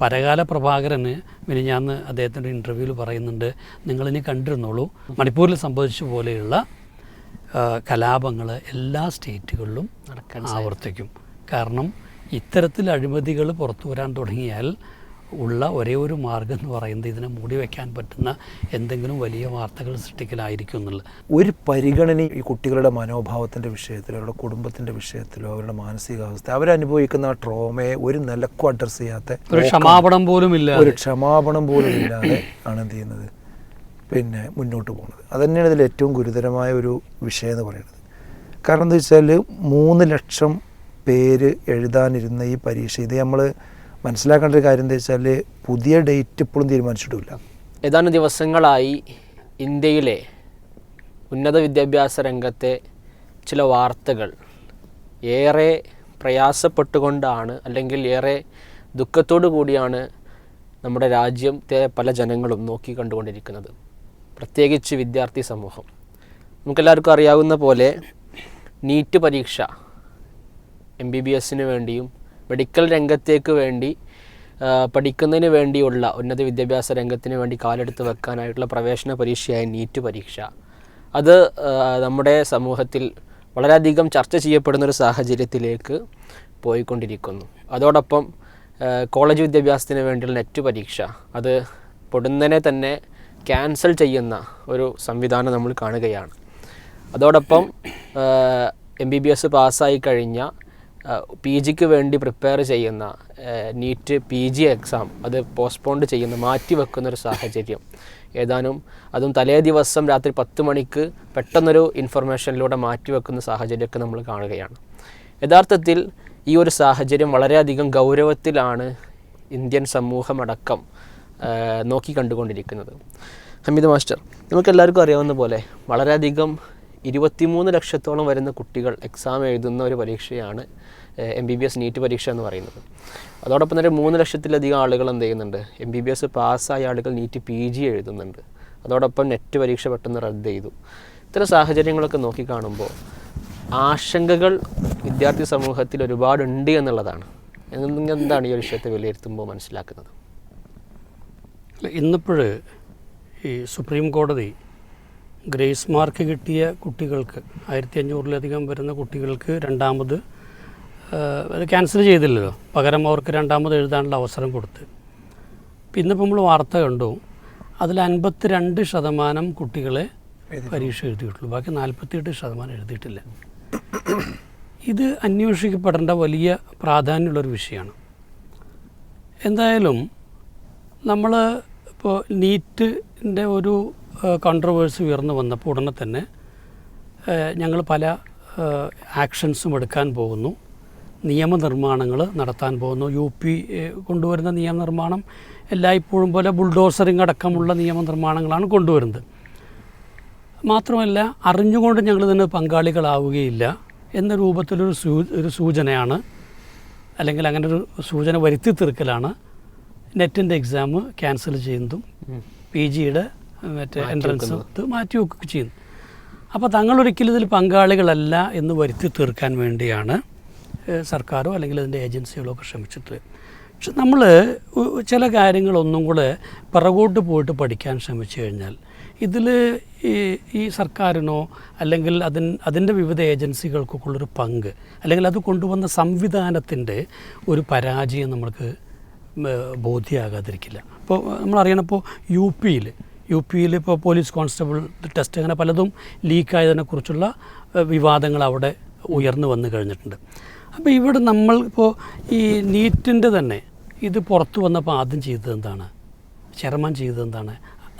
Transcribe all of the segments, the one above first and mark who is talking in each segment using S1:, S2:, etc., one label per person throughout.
S1: പരകാല പ്രഭാകരന് ഞാൻ അദ്ദേഹത്തിന്റെ ഇന്റർവ്യൂവിൽ പറയുന്നുണ്ട്. നിങ്ങളിനി കണ്ടിരുന്നോളൂ. മണിപ്പൂരിൽ സംഭവിച്ച പോലെയുള്ള കലാപങ്ങൾ എല്ലാ സ്റ്റേറ്റുകളിലും
S2: നടക്കാൻ
S1: ആവർത്തിക്കും. കാരണം ഇത്തരത്തിൽ അഴിമതികൾ പുറത്തു വരാൻ തുടങ്ങിയാൽ ഉള്ള ഒരേ ഒരു മാർഗം എന്ന് പറയുന്നത് ഇതിനെ മൂടി വയ്ക്കാൻ പറ്റുന്ന എന്തെങ്കിലും വലിയ വാർത്തകൾ സൃഷ്ടിക്കലായിരിക്കും എന്നുള്ളത്.
S3: ഒരു പരിഗണന ഈ കുട്ടികളുടെ മനോഭാവത്തിന്റെ വിഷയത്തിലോ അവരുടെ കുടുംബത്തിന്റെ വിഷയത്തിലോ അവരുടെ മാനസികാവസ്ഥ അവരനുഭവിക്കുന്ന ആ ട്രോമയെ ഒരു നിലക്കും അഡ്രസ്സ് ചെയ്യാത്ത
S1: ഒരു ക്ഷമാപണം പോലും ഇല്ല
S3: ഒരു ക്ഷമാപണം പോലും ഇല്ലാതെ ആണ് എന്ത് ചെയ്യുന്നത്? പിന്നെ മുന്നോട്ട് പോകുന്നത്. അതുതന്നെയാണ് ഇതിൽ ഏറ്റവും ഗുരുതരമായ ഒരു വിഷയം എന്ന് പറയുന്നത്. കാരണം എന്താ വെച്ചാൽ മൂന്ന് ലക്ഷം പേര് എഴുതാനിരുന്ന ഈ പരീക്ഷ ഇത് നമ്മൾ മനസ്സിലാക്കേണ്ട ഒരു കാര്യം എന്താ വെച്ചാൽ പുതിയ ഡേറ്റ് ഇപ്പോഴും തീരുമാനിച്ചിട്ടില്ല.
S2: ഏതാനും ദിവസങ്ങളായി ഇന്ത്യയിലെ ഉന്നത വിദ്യാഭ്യാസ രംഗത്തെ ചില വാർത്തകൾ ഏറെ പ്രയാസപ്പെട്ടുകൊണ്ടാണ് അല്ലെങ്കിൽ ഏറെ ദുഃഖത്തോടു കൂടിയാണ് നമ്മുടെ രാജ്യത്തെ പല ജനങ്ങളും നോക്കി കണ്ടുകൊണ്ടിരിക്കുന്നത്. പ്രത്യേകിച്ച് വിദ്യാർത്ഥി സമൂഹം. നമുക്കെല്ലാവർക്കും അറിയാവുന്ന പോലെ നീറ്റ് പരീക്ഷ എം ബി ബി എസിന് വേണ്ടിയും മെഡിക്കൽ രംഗത്തേക്ക് വേണ്ടി പഠിക്കുന്നതിന് വേണ്ടിയുള്ള ഉന്നത വിദ്യാഭ്യാസ രംഗത്തിന് വേണ്ടി കാലെടുത്ത് വെക്കാനായിട്ടുള്ള പ്രവേശന പരീക്ഷയായ നീറ്റ് പരീക്ഷ. അത് നമ്മുടെ സമൂഹത്തിൽ വളരെയധികം ചർച്ച ചെയ്യപ്പെടുന്ന ഒരു സാഹചര്യത്തിലേക്ക് പോയിക്കൊണ്ടിരിക്കുന്നു. അതോടൊപ്പം കോളേജ് വിദ്യാഭ്യാസത്തിന് വേണ്ടിയുള്ള നെറ്റ് പരീക്ഷ. അത് പൊടുന്നനെ തന്നെ ക്യാൻസൽ ചെയ്യുന്ന ഒരു സംവിധാനം നമ്മൾ കാണുകയാണ്. അതോടൊപ്പം എം ബി ബി എസ് പാസ്സായി കഴിഞ്ഞ പി ജിക്ക് വേണ്ടി പ്രിപ്പയർ ചെയ്യുന്ന നീറ്റ് പി ജി എക്സാം അത് പോസ്റ്റ്പോണ്ട് ചെയ്യുന്ന മാറ്റിവെക്കുന്ന ഒരു സാഹചര്യം. ഏതാനും അതും തലേ ദിവസം രാത്രി പത്ത് മണിക്ക് പെട്ടെന്നൊരു ഇൻഫർമേഷനിലൂടെ മാറ്റിവെക്കുന്ന സാഹചര്യമൊക്കെ നമ്മൾ കാണുകയാണ്. യഥാർത്ഥത്തിൽ ഈ ഒരു സാഹചര്യം വളരെയധികം ഗൗരവത്തിലാണ് ഇന്ത്യൻ സമൂഹമടക്കം നോക്കി കണ്ടുകൊണ്ടിരിക്കുന്നത്. ഹമീദ് മാസ്റ്റർ നമുക്ക് എല്ലാവർക്കും അറിയാവുന്ന പോലെ വളരെയധികം ഇരുപത്തിമൂന്ന് ലക്ഷത്തോളം വരുന്ന കുട്ടികൾ എക്സാം എഴുതുന്ന ഒരു പരീക്ഷയാണ് M B B S NEET പരീക്ഷ എന്ന് പറയുന്നത്. അതോടൊപ്പം തന്നെ മൂന്ന് ലക്ഷത്തിലധികം ആളുകൾ എന്ത് ചെയ്യുന്നുണ്ട്? എം ബി ബി എസ് പാസ്സായ ആളുകൾ നീറ്റ് പി ജി എഴുതുന്നുണ്ട്. അതോടൊപ്പം നെറ്റ് പരീക്ഷ പെട്ടെന്ന് റദ്ദ് ചെയ്തു. ഇത്തരം സാഹചര്യങ്ങളൊക്കെ നോക്കിക്കാണുമ്പോൾ ആശങ്കകൾ വിദ്യാർത്ഥി സമൂഹത്തിൽ ഒരുപാടുണ്ട് എന്നുള്ളതാണ്. എന്ത് എന്താണ് ഈ ഒരു വിഷയത്തെ വിലയിരുത്തുമ്പോൾ മനസ്സിലാക്കുന്നത്?
S1: ഇന്നിപ്പോൾ ഈ സുപ്രീം കോടതി ഗ്രേസ് മാർക്ക് കിട്ടിയ കുട്ടികൾക്ക് ആയിരത്തി അഞ്ഞൂറിലധികം വരുന്ന കുട്ടികൾക്ക് രണ്ടാമത് അത് ക്യാൻസൽ ചെയ്തില്ലല്ലോ. പകരം അവർക്ക് രണ്ടാമത് എഴുതാനുള്ള അവസരം കൊടുത്ത്. പിന്നിപ്പോൾ നമ്മൾ വാർത്ത കണ്ടു. അതിൽ അൻപത്തി രണ്ട് ശതമാനം കുട്ടികളെ പരീക്ഷ എഴുതിയിട്ടുള്ളൂ. ബാക്കി നാൽപ്പത്തിയെട്ട് ശതമാനം എഴുതിയിട്ടില്ല. ഇത് അന്വേഷിക്കപ്പെടേണ്ട വലിയ പ്രാധാന്യമുള്ളൊരു വിഷയമാണ്. എന്തായാലും നമ്മൾ ഇപ്പോൾ നീറ്റിന്റെ ഒരു കോൺട്രവേഴ്സി ഉയർന്നു വന്നപ്പോൾ ഉടനെ തന്നെ ഞങ്ങൾ പല ആക്ഷൻസും എടുക്കാൻ പോകുന്നു. നിയമനിർമ്മാണങ്ങൾ നടത്താൻ പോകുന്നു. യു പി കൊണ്ടുവരുന്ന നിയമനിർമ്മാണം എല്ലായ്പ്പോഴും പോലെ ബുൾഡോസറിംഗ് അടക്കമുള്ള നിയമനിർമ്മാണങ്ങളാണ് കൊണ്ടുവരുന്നത്. മാത്രമല്ല അറിഞ്ഞുകൊണ്ട് ഞങ്ങൾ ഇതിന് പങ്കാളികളാവുകയില്ല എന്ന രൂപത്തിലൊരു സൂ ഒരു സൂചനയാണ് അല്ലെങ്കിൽ അങ്ങനെ ഒരു സൂചന വരുത്തി തീർക്കലാണ് നെറ്റിന്റെ എക്സാം ക്യാൻസൽ ചെയ്യുന്നതും പി ജിയുടെ മറ്റേ എൻട്രൻസ് ഇത് മാറ്റി വെക്കുകയും ചെയ്യുന്നു. അപ്പോൾ തങ്ങളൊരിക്കലും ഇതിൽ പങ്കാളികളല്ല എന്ന് വരുത്തി തീർക്കാൻ വേണ്ടിയാണ് സർക്കാരോ അല്ലെങ്കിൽ അതിന്റെ ഏജൻസികളോ ഒക്കെ ശ്രമിച്ചിട്ട്. പക്ഷെ നമ്മൾ ചില കാര്യങ്ങളൊന്നും കൂടെ പിറകോട്ട് പോയിട്ട് പഠിക്കാൻ ശ്രമിച്ചു കഴിഞ്ഞാൽ ഇതിൽ ഈ ഈ സർക്കാരിനോ അല്ലെങ്കിൽ അതിൻ അതിന്റെ വിവിധ ഏജൻസികൾക്കൊക്കെ ഉള്ളൊരു പങ്ക് അല്ലെങ്കിൽ അത് കൊണ്ടുവന്ന സംവിധാനത്തിന്റെ ഒരു പരാജയം നമ്മൾക്ക് ബോധ്യമാകാതിരിക്കില്ല. ഇപ്പോൾ നമ്മളറിയണപ്പോൾ യു പിയിൽ യു പിയിൽ ഇപ്പോൾ പോലീസ് കോൺസ്റ്റബിൾ ടെസ്റ്റ് അങ്ങനെ പലതും ലീക്കായതിനെക്കുറിച്ചുള്ള വിവാദങ്ങൾ അവിടെ ഉയർന്നു വന്നു കഴിഞ്ഞിട്ടുണ്ട്. അപ്പോൾ ഇവിടെ നമ്മൾ ഇപ്പോൾ ഈ നീറ്റിന്റെ തന്നെ ഇത് പുറത്തു വന്നപ്പോൾ ആദ്യം ചെയ്തത് എന്താണ്? ചെയർമാൻ ചെയ്തത് എന്താണ്?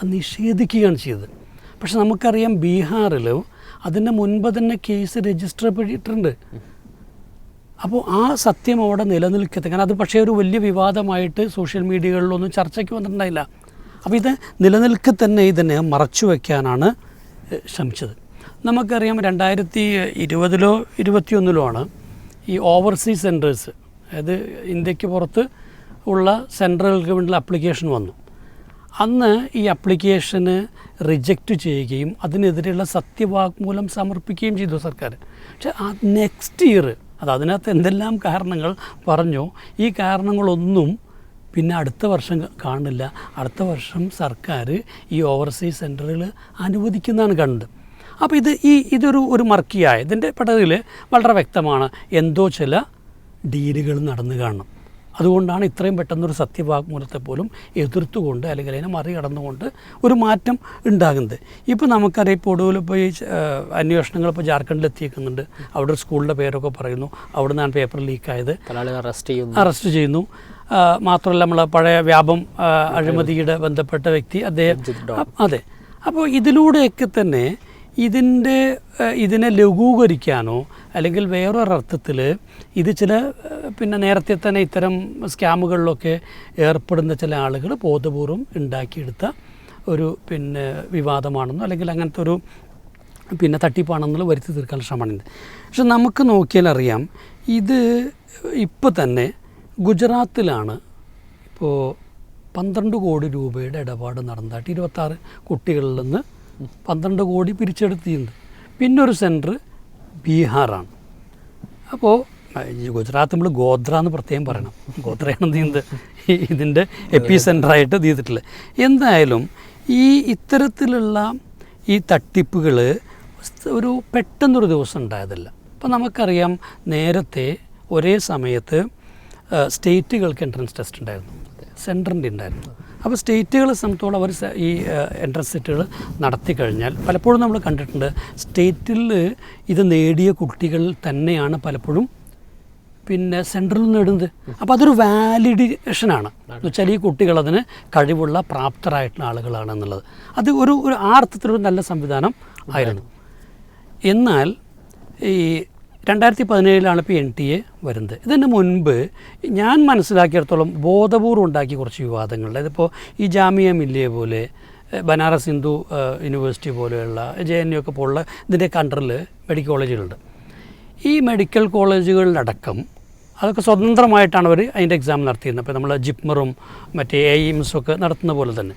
S1: നിഷേധിക്കുകയാണ് ചെയ്തത്. പക്ഷെ നമുക്കറിയാം ബീഹാറിൽ അതിന് മുൻപ് തന്നെ കേസ് രജിസ്റ്റർ ചെയ്തിട്ടുണ്ട്. അപ്പോൾ ആ സത്യം അവിടെ നിലനിൽക്കത്തെ കാരണം അത് പക്ഷേ ഒരു വലിയ വിവാദമായിട്ട് സോഷ്യൽ മീഡിയകളിലൊന്നും ചർച്ചയ്ക്ക് വന്നിട്ടുണ്ടായില്ല. അപ്പോൾ ഇത് നിലനിൽക്കെ തന്നെ ഇതിനെ മറച്ചു വയ്ക്കാനാണ് ശ്രമിച്ചത്. നമുക്കറിയാം രണ്ടായിരത്തി ഇരുപതിലോ ഇരുപത്തിയൊന്നിലോ ആണ് ഈ ഓവർസീസ് സെന്റേഴ്സ് അതായത് ഇന്ത്യയ്ക്ക് പുറത്ത് ഉള്ള സെൻട്രൽ ഗവൺമെന്റിൽ അപ്ലിക്കേഷൻ വന്നു. അന്ന് ഈ അപ്ലിക്കേഷന് റിജക്റ്റ് ചെയ്യുകയും അതിനെതിരെയുള്ള സത്യവാക്മൂലം സമർപ്പിക്കുകയും ചെയ്തു സർക്കാർ. പക്ഷെ ആ നെക്സ്റ്റ് ഇയർ അത് അതിനകത്ത് എന്തെല്ലാം കാരണങ്ങൾ പറഞ്ഞു ഈ കാരണങ്ങളൊന്നും പിന്നെ അടുത്ത വർഷം കാണില്ല അടുത്ത വർഷം സർക്കാർ ഈ ഓവർസീസ് സെന്ററുകൾ അനുവദിക്കുന്നതാണ് കണ്ടത്. അപ്പോൾ ഇത് ഈ ഇതൊരു ഒരു മർക്കിയായ ഇതിന്റെ പട്ടതിൽ വളരെ വ്യക്തമാണ് എന്തോ ചില ഡീലുകൾ നടന്നു കാണണം. അതുകൊണ്ടാണ് ഇത്രയും പെട്ടെന്നൊരു സത്യവാഗ്മൂലത്തെ പോലും എതിർത്തുകൊണ്ട് അല്ലെങ്കിൽ അതിനെ മറികടന്നുകൊണ്ട് ഒരു മാറ്റം ഉണ്ടാകുന്നത്. ഇപ്പോൾ നമുക്കറിയാം ഇപ്പോൾ ഒടുവിൽ ഇപ്പോൾ ഈ അന്വേഷണങ്ങൾ ഇപ്പോൾ ജാർഖണ്ഡിൽ എത്തിയേക്കുന്നുണ്ട്. അവിടെ ഒരു സ്കൂളിന്റെ പേരൊക്കെ പറയുന്നു. അവിടെ നിന്നാണ് പേപ്പർ ലീക്കായത്.
S2: അറസ്റ്റ് ചെയ്യുന്നു.
S1: അറസ്റ്റ് ചെയ്യുന്നു. മാത്രമല്ല നമ്മൾ പഴയ വ്യാപം അഴിമതിയുടെ ബന്ധപ്പെട്ട വ്യക്തി അദ്ദേഹം അതെ. അപ്പോൾ ഇതിലൂടെയൊക്കെ തന്നെ ഇതിന്റെ ഇതിനെ ലഘൂകരിക്കാനോ അല്ലെങ്കിൽ വേറൊരർത്ഥത്തിൽ ഇത് ചില പിന്നെ നേരത്തെ തന്നെ ഇത്തരം സ്കാമുകളിലൊക്കെ ഏർപ്പെടുന്ന ചില ആളുകൾ ബോധപൂർവം ഉണ്ടാക്കിയെടുത്ത ഒരു പിന്നെ വിവാദമാണെന്നോ അല്ലെങ്കിൽ അങ്ങനത്തെ ഒരു പിന്നെ തട്ടിപ്പാണെന്നുള്ള വരുത്തി തീർക്കാൻ ശ്രമമാണിത് പക്ഷെ നമുക്ക് നോക്കിയാൽ അറിയാം ഇത് ഇപ്പോൾ തന്നെ ഗുജറാത്തിലാണ് ഇപ്പോൾ പന്ത്രണ്ട് കോടി രൂപയുടെ ഇടപാട് നടന്നതായിട്ട് ഇരുപത്താറ് കുട്ടികളിൽ നിന്ന് പന്ത്രണ്ട് കോടി പിരിച്ചെടുത്തിട്ടുണ്ട്. പിന്നെ ഒരു സെന്റർ ബീഹാറാണ് അപ്പോൾ ഗുജറാത്ത് നമ്മൾ ഗോത്ര എന്ന് പ്രത്യേകം പറയണം. ഗോത്രയാണ് നീന്ത് ഇതിന്റെ എപ്പി സെന്ററായിട്ട് ഇത് ചെയ്തിട്ടുള്ളത്. എന്തായാലും ഈ ഇത്തരത്തിലുള്ള ഈ തട്ടിപ്പുകൾ ഒരു പെട്ടെന്നൊരു ദിവസം ഉണ്ടായതല്ല. അപ്പോൾ നമുക്കറിയാം നേരത്തെ ഒരേ സമയത്ത് സ്റ്റേറ്റുകൾക്ക് എൻട്രൻസ് ടെസ്റ്റ് ഉണ്ടായിരുന്നു. സെന്ററിന്റെ ഉണ്ടായിരുന്നു. അപ്പോൾ സ്റ്റേറ്റുകളെ സംബന്ധിച്ചോളം അവർ ഈ എൻട്രൻസ് സെറ്റുകൾ നടത്തി കഴിഞ്ഞാൽ പലപ്പോഴും നമ്മൾ കണ്ടിട്ടുണ്ട് സ്റ്റേറ്റിൽ ഇത് നേടിയ കുട്ടികൾ തന്നെയാണ് പലപ്പോഴും പിന്നെ സെൻട്രലിൽ നേടുന്നത്. അപ്പോൾ അതൊരു വാലിഡേഷനാണ് എന്ന് വെച്ചാൽ ഈ കുട്ടികൾ അതിന് കഴിവുള്ള പ്രാപ്തരായിട്ടുള്ള ആളുകളാണ് എന്നുള്ളത്. അത് ഒരു ഒരു ആ അർത്ഥത്തിലൊരു നല്ല സംവിധാനം ആയിരുന്നു. എന്നാൽ ഈ രണ്ടായിരത്തി പതിനേഴിലാണ് ഇപ്പോൾ എൻ ടി എ വരുന്നത്. ഇതിന് മുൻപ് ഞാൻ മനസ്സിലാക്കിയിടത്തോളം ബോധപൂർവം ഉണ്ടാക്കിയ കുറച്ച് വിവാദങ്ങൾ. അതിപ്പോൾ ഈ ജാമിയ മില്ലിയെ പോലെ ബനാറസ് ഹിന്ദു യൂണിവേഴ്സിറ്റി പോലെയുള്ള ജെ എൻ യു ഒക്കെ പോലുള്ള ഇതിന്റെ കണ്ടറിൽ മെഡിക്കൽ കോളേജുകളുണ്ട്. ഈ മെഡിക്കൽ കോളേജുകളിലടക്കം അതൊക്കെ സ്വതന്ത്രമായിട്ടാണ് അവർ അതിന്റെ എക്സാം നടത്തിയിരുന്നത്. അപ്പോൾ നമ്മൾ ജിപ്മറും മറ്റേ എയിംസും ഒക്കെ നടത്തുന്ന പോലെ തന്നെ.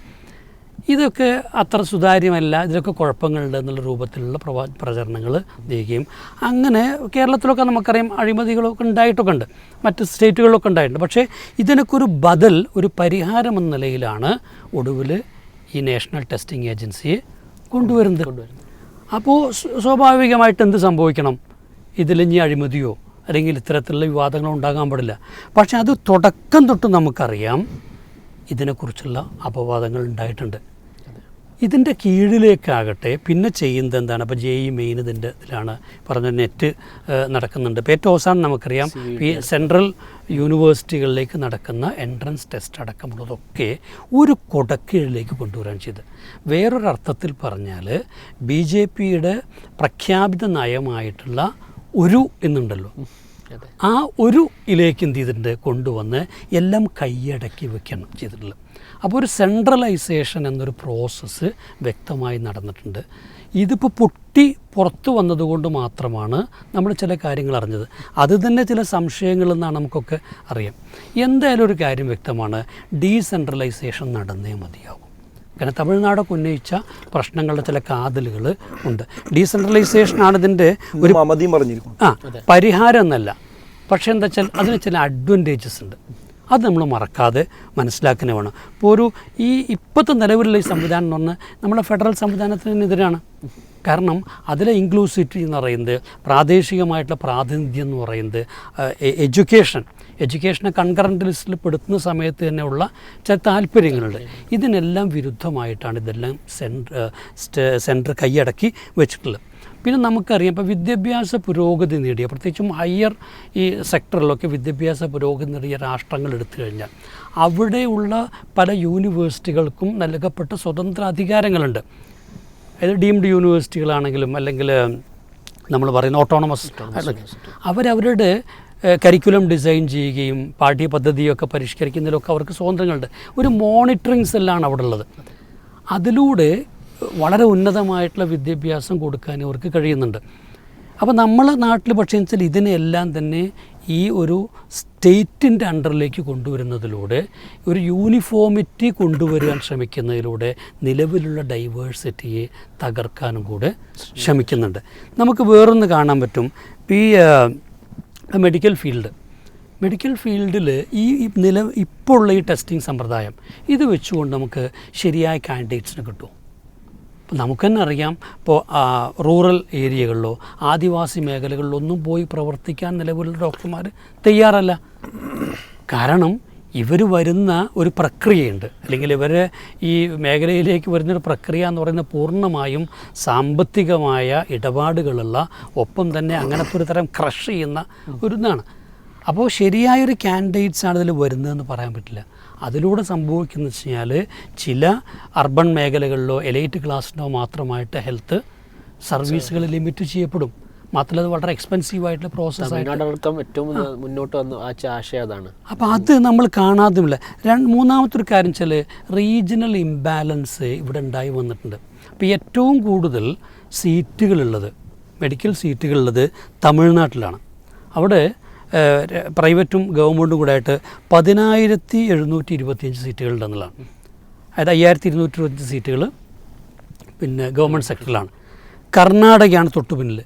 S1: ഇതൊക്കെ അത്ര സുതാര്യമല്ല. ഇതിലൊക്കെ കുഴപ്പങ്ങളുണ്ട് എന്നുള്ള രൂപത്തിലുള്ള പ്രവാ പ്രചരണങ്ങൾ ചെയ്യുകയും അങ്ങനെ കേരളത്തിലൊക്കെ നമുക്കറിയാം അഴിമതികളൊക്കെ ഉണ്ടായിട്ടൊക്കെ ഉണ്ട്. മറ്റ് സ്റ്റേറ്റുകളിലൊക്കെ ഉണ്ടായിട്ടുണ്ട്. പക്ഷേ ഇതിനൊക്കെ ഒരു ബദൽ ഒരു പരിഹാരം എന്ന നിലയിലാണ് ഒടുവിൽ ഈ നാഷണൽ ടെസ്റ്റിംഗ് ഏജൻസിയെ കൊണ്ടുവരുന്നത്. കൊണ്ടുവരുന്നത് അപ്പോൾ സ്വാഭാവികമായിട്ട് എന്ത് സംഭവിക്കണം? ഇതിലിഞ്ഞി അഴിമതിയോ? അല്ലെങ്കിൽ ഇത്തരത്തിലുള്ള വിവാദങ്ങളോ ഉണ്ടാകാൻ പാടില്ല. പക്ഷേ അത് തുടക്കം തൊട്ട് നമുക്കറിയാം ഇതിനെക്കുറിച്ചുള്ള അപവാദങ്ങൾ ഉണ്ടായിട്ടുണ്ട്. ഇതിന്റെ കീഴിലേക്കാകട്ടെ പിന്നെ ചെയ്യുന്നത് എന്താണ് അപ്പോൾ ജെ ഇ മെയിൻ ഇതിന്റെ ഇതിലാണ് പറഞ്ഞ നെറ്റ് നടക്കുന്നുണ്ട്. ഇപ്പോൾ ഏറ്റവും അവസാനം നമുക്കറിയാം ഈ സെൻട്രൽ യൂണിവേഴ്സിറ്റികളിലേക്ക് നടക്കുന്ന എൻട്രൻസ് ടെസ്റ്റ് അടക്കമുള്ളതൊക്കെ ഒരു കൊടക്കീഴിലേക്ക് കൊണ്ടുവരാൻ ചെയ്ത് വേറൊരർത്ഥത്തിൽ പറഞ്ഞാൽ ബി ജെ പിയുടെ പ്രഖ്യാപിത നയമായിട്ടുള്ള ഒരു എന്നുണ്ടല്ലോ. ആ ഒരു ഇലേക്ക് എന്ത് ചെയ്തിട്ടുണ്ട്? കൊണ്ടുവന്ന് എല്ലാം കൈയടക്കി വെക്കണം ചെയ്തിട്ടുള്ളത്. അപ്പോൾ ഒരു സെൻട്രലൈസേഷൻ എന്നൊരു പ്രോസസ്സ് വ്യക്തമായി നടന്നിട്ടുണ്ട്. ഇതിപ്പോൾ പൊട്ടി പുറത്തു വന്നതുകൊണ്ട് മാത്രമാണ് നമ്മൾ ചില കാര്യങ്ങൾ അറിഞ്ഞത്. അത് തന്നെ ചില സംശയങ്ങളെന്നാണ് നമുക്കൊക്കെ അറിയാം. എന്തായാലും ഒരു കാര്യം വ്യക്തമാണ്. ഡീസെൻട്രലൈസേഷൻ നടന്നേ മതിയാവും. കാരണം തമിഴ്നാടൊക്കെ ഉന്നയിച്ച പ്രശ്നങ്ങളുടെ ചില കാതലുകൾ ഉണ്ട്. ഡീസെൻട്രലൈസേഷനാണ് ഇതിന്റെ ഒരു
S3: മമതിയും പറഞ്ഞിരിക്കും
S1: ആ പരിഹാരം എന്നല്ല. പക്ഷേ എന്താ വെച്ചാൽ അതിന് ചില അഡ്വാന്റേജസ് ഉണ്ട്. അത് നമ്മൾ മറക്കാതെ മനസ്സിലാക്കുന്ന വേണം. ഇപ്പോൾ ഒരു ഈ ഇപ്പോഴത്തെ നിലവിലുള്ള ഈ സംവിധാനം എന്ന് പറഞ്ഞാൽ നമ്മുടെ ഫെഡറൽ സംവിധാനത്തിനെതിരാണ്. കാരണം അതിലെ ഇൻക്ലൂസിറ്റി എന്ന് പറയുന്നത് പ്രാദേശികമായിട്ടുള്ള പ്രാതിനിധ്യം എന്ന് പറയുന്നത് എഡ്യൂക്കേഷൻ എഡ്യൂക്കേഷനെ കൺകറന്റ് ലിസ്റ്റിൽ പെടുത്തുന്ന സമയത്ത് തന്നെയുള്ള ചില താല്പര്യങ്ങളുണ്ട്. ഇതിനെല്ലാം വിരുദ്ധമായിട്ടാണ് ഇതെല്ലാം സെൻട്ര സെന്റർ കൈയടക്കി വെച്ചിട്ടുള്ളത്. പിന്നെ നമുക്കറിയാം ഇപ്പോൾ വിദ്യാഭ്യാസ പുരോഗതി നേടിയ പ്രത്യേകിച്ചും ഹയർ ഈ സെക്ടറിലൊക്കെ വിദ്യാഭ്യാസ പുരോഗതി നേടിയ രാഷ്ട്രങ്ങൾ എടുത്തു കഴിഞ്ഞാൽ അവിടെയുള്ള പല യൂണിവേഴ്സിറ്റികൾക്കും നൽകപ്പെട്ട സ്വതന്ത്ര അധികാരങ്ങളുണ്ട്. അതായത് ഡീംഡ് യൂണിവേഴ്സിറ്റികളാണെങ്കിലും അല്ലെങ്കിൽ നമ്മൾ പറയുന്ന ഓട്ടോണമസ് അവരവരുടെ കരിക്കുലം ഡിസൈൻ ചെയ്യുകയും പാഠ്യപദ്ധതിയൊക്കെ പരിഷ്കരിക്കുന്നതിലൊക്കെ അവർക്ക് സ്വാതന്ത്ര്യങ്ങളുണ്ട്. ഒരു മോണിറ്ററിങ് സെല്ലാണ് അവിടെ ഉള്ളത്. അതിലൂടെ വളരെ ഉന്നതമായിട്ടുള്ള വിദ്യാഭ്യാസം കൊടുക്കാൻ അവർക്ക് കഴിയുന്നുണ്ട്. അപ്പോൾ നമ്മളെ നാട്ടിൽ പക്ഷേ വെച്ചാൽ ഇതിനെല്ലാം തന്നെ ഈ ഒരു സ്റ്റേറ്റിന്റെ അണ്ടറിലേക്ക് കൊണ്ടുവരുന്നതിലൂടെ ഒരു യൂണിഫോമിറ്റി കൊണ്ടുവരാൻ ശ്രമിക്കുന്നതിലൂടെ നിലവിലുള്ള ഡൈവേഴ്സിറ്റിയെ തകർക്കാനും കൂടെ ശ്രമിക്കുന്നുണ്ട്. നമുക്ക് വേറൊന്ന് കാണാൻ പറ്റും. ഈ മെഡിക്കൽ ഫീൽഡ് മെഡിക്കൽ ഫീൽഡിൽ ഈ നില ഇപ്പോൾ ഉള്ള ഈ ടെസ്റ്റിംഗ് സമ്പ്രദായം ഇത് വെച്ചുകൊണ്ട് നമുക്ക് ശരിയായ കാൻഡിഡേറ്റ്സിന് കിട്ടും. നമുക്ക് തന്നെ അറിയാം ഇപ്പോൾ റൂറൽ ഏരിയകളിലോ ആദിവാസി മേഖലകളിലോ ഒന്നും പോയി പ്രവർത്തിക്കാൻ നിലവിലുള്ള ഡോക്ടർമാർ തയ്യാറല്ല. കാരണം ഇവർ വരുന്ന ഒരു പ്രക്രിയയുണ്ട്. അല്ലെങ്കിൽ ഇവർ ഈ മേഖലയിലേക്ക് വരുന്നൊരു പ്രക്രിയ എന്ന് പറയുന്നത് പൂർണമായും സാമ്പത്തികമായ ഇടപാടുകളുള്ള ഒപ്പം തന്നെ അങ്ങനത്തെ ഒരു തരം ക്രഷ് ചെയ്യുന്ന ഒരു ഇതാണ്. അപ്പോൾ ശരിയായൊരു ആണ് ഇതിൽ വരുന്നതെന്ന് പറയാൻ പറ്റില്ല. അതിലൂടെ സംഭവിക്കുന്ന വെച്ച് കഴിഞ്ഞാൽ ചില അർബൺ മേഖലകളിലോ എലൈറ്റ് ക്ലാസ്സിനോ മാത്രമായിട്ട് ഹെൽത്ത് സർവീസുകൾ ലിമിറ്റ് ചെയ്യപ്പെടും. മാത്രമല്ല അത് വളരെ എക്സ്പെൻസീവ് ആയിട്ടുള്ള
S2: പ്രോസസ് ഏറ്റവും മുന്ന- മുന്നോട്ട് വന്ന ആശയം അതാണ്.
S1: അപ്പോൾ അത് നമ്മൾ കാണാതുമില്ല. രണ്ട് മൂന്നാമത്തെ ഒരു കാര്യം വെച്ചാൽ റീജിയണൽ ഇംബാലൻസ് ഇവിടെ ഉണ്ടായി വന്നിട്ടുണ്ട്. അപ്പോൾ ഏറ്റവും കൂടുതൽ സീറ്റുകളുള്ളത് മെഡിക്കൽ സീറ്റുകളുള്ളത് തമിഴ്നാട്ടിലാണ്. അവിടെ പ്രൈവറ്റും ഗവൺമെന്റും കൂടെ ആയിട്ട് പതിനായിരത്തി എഴുന്നൂറ്റി ഇരുപത്തിയഞ്ച് സീറ്റുകളുണ്ടെന്നുള്ളതാണ് അതായത് അയ്യായിരത്തി ഇരുന്നൂറ്റി ഇരുപത്തഞ്ച് സീറ്റുകൾ പിന്നെ ഗവൺമെന്റ് സെക്ടറിലാണ് കർണാടകയാണ് തൊട്ടു പിന്നിൽ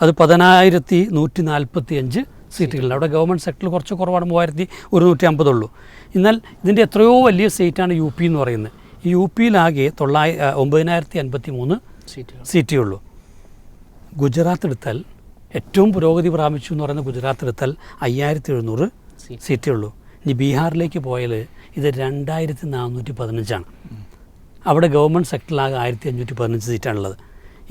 S1: അത് പതിനായിരത്തി നൂറ്റി നാൽപ്പത്തി അഞ്ച് സീറ്റുകളിൽ. അവിടെ ഗവൺമെന്റ് സെക്ടറിൽ കുറച്ച് കുറവാണ് മൂവായിരത്തി ഒരുന്നൂറ്റി അമ്പതുള്ളൂ എന്നാൽ ഇതിന്റെ എത്രയോ വലിയ സീറ്റാണ് യു പി എന്ന് പറയുന്നത്. ഈ യു പിയിലാകെ തൊള്ളായി ഒമ്പതിനായിരത്തി അൻപത്തി മൂന്ന് സീറ്റേ ഉള്ളൂ ഗുജറാത്ത് എടുത്താൽ ഏറ്റവും പുരോഗതി പ്രാപിച്ചു എന്ന് പറയുന്ന ഗുജറാത്ത് എടുത്താൽ അയ്യായിരത്തി എഴുന്നൂറ്.
S2: സീറ്റേ.
S1: ഉള്ളൂ ഇനി ബീഹാറിലേക്ക് പോയാൽ ഇത് രണ്ടായിരത്തി നാനൂറ്റി പതിനഞ്ചാണ് അവിടെ ഗവൺമെന്റ് സെക്ടറിലാകെ ആയിരത്തി അഞ്ഞൂറ്റി പതിനഞ്ച് സീറ്റാണുള്ളത്.